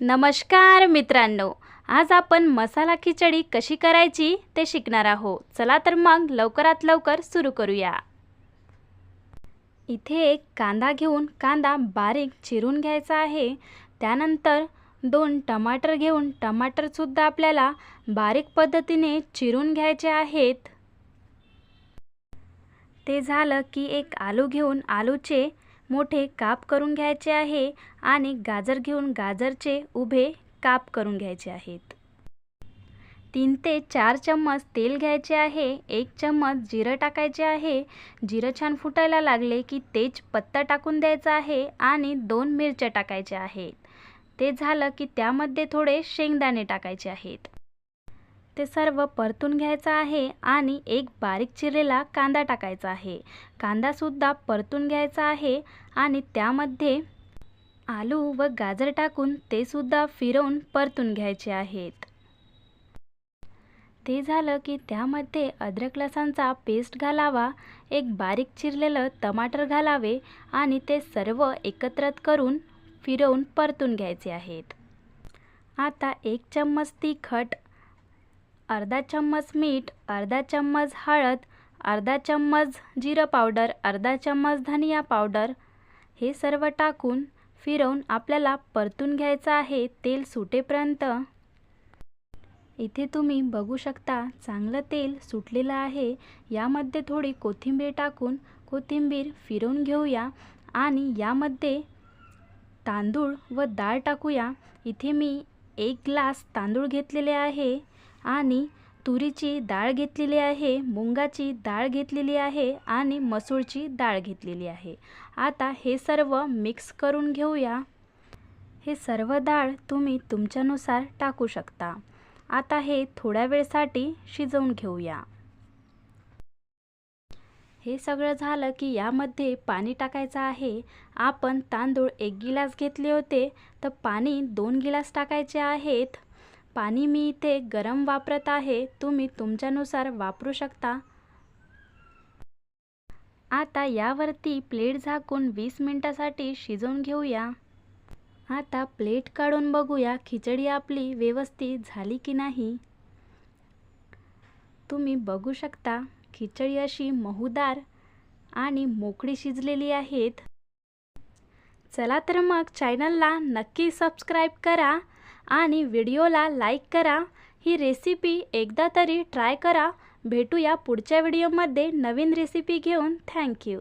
नमस्कार मित्रांनो आज आपण मसाला खिचडी कशी करायची ते शिकणार आहोत. चला तर मग लवकरात लवकर सुरू करूया. इथे एक कांदा घेऊन कांदा बारीक चिरून घ्यायचा आहे. त्यानंतर दोन टमाटर घेऊन टमाटरसुद्धा आपल्याला बारीक पद्धतीने चिरून घ्यायचे आहेत. ते झालं की एक आलू घेऊन आलूचे मोठे काप करून घ्यायचे आहे आणि गाजर घेऊन गाजरचे उभे काप करून घ्यायचे आहेत. तीन ते चार चम्मच तेल घ्यायचे आहे एक चम्मच जिरं टाकायचे आहे. जिरं छान फुटायला लागले की तेज पत्ता टाकून द्यायचा आहे आणि दोन मिरच्या टाकायच्या आहेत. ते झालं की त्यामध्ये थोडे शेंगदाणे टाकायचे आहेत. ते सर्व परतून घ्यायचं आहे आणि एक बारीक चिरलेला कांदा टाकायचा आहे. कांदासुद्धा परतून घ्यायचा आहे आणि त्यामध्ये आलू व गाजर टाकून ते सुद्धा फिरवून परतून घ्यायचे आहेत. ते झालं की त्यामध्ये अद्रक लसणचा पेस्ट घालावा एक बारीक चिरलेलं टमाटर घालावे आणि ते सर्व एकत्रित करून फिरवून परतून घ्यायचे आहेत. आता एक चम्मच तिखट अर्धा चम्मच मीठ अर्धा चम्मच हळद अर्धा चम्मच जिरं पावडर अर्धा चम्मच धनिया पावडर हे सर्व टाकून फिरवून आपल्याला परतून घ्यायचं आहे तेल सुटेपर्यंत. इथे तुम्ही बघू शकता चांगलं तेल सुटलेलं आहे. यामध्ये थोडी कोथिंबीर टाकून कोथिंबीर फिरवून घेऊया आणि यामध्ये तांदूळ व डाळ टाकूया. इथे मी एक ग्लास तांदूळ घेतलेले आहे. आणि तुरीची डाळ घेतलेली आहे मुंगाची डाळ घेतलेली आहे आणि मसूळची डाळ घेतलेली आहे. आता हे सर्व मिक्स करून घेऊया. हे सर्व डाळ तुम्ही तुमच्यानुसार टाकू शकता. आता हे थोड्या वेळसाठी शिजवून घेऊया. हे सगळं झालं की यामध्ये पाणी टाकायचं आहे. आपण तांदूळ एक गिलास घेतले होते तर पाणी दोन गिलास टाकायचे आहेत. पाणी मी इथे गरम वापरत आहे तुम्ही तुमच्यानुसार वापरू शकता. आता यावरती प्लेट झाकून वीस मिनटासाठी शिजवून घेऊया. आता प्लेट काढून बघूया खिचडी आपली व्यवस्थित झाली की नाही. तुम्ही बघू शकता खिचडी अशी महुदार आणि मोकळी शिजलेली आहेत. चला तर मग चॅनलला नक्की सबस्क्राईब करा. आणि व्हिडिओला लाईक करा. ही रेसिपी एकदा तरी ट्राय करा. भेटूया पुढच्या व्हिडिओमध्ये नवीन रेसिपी घेऊन. थँक्यू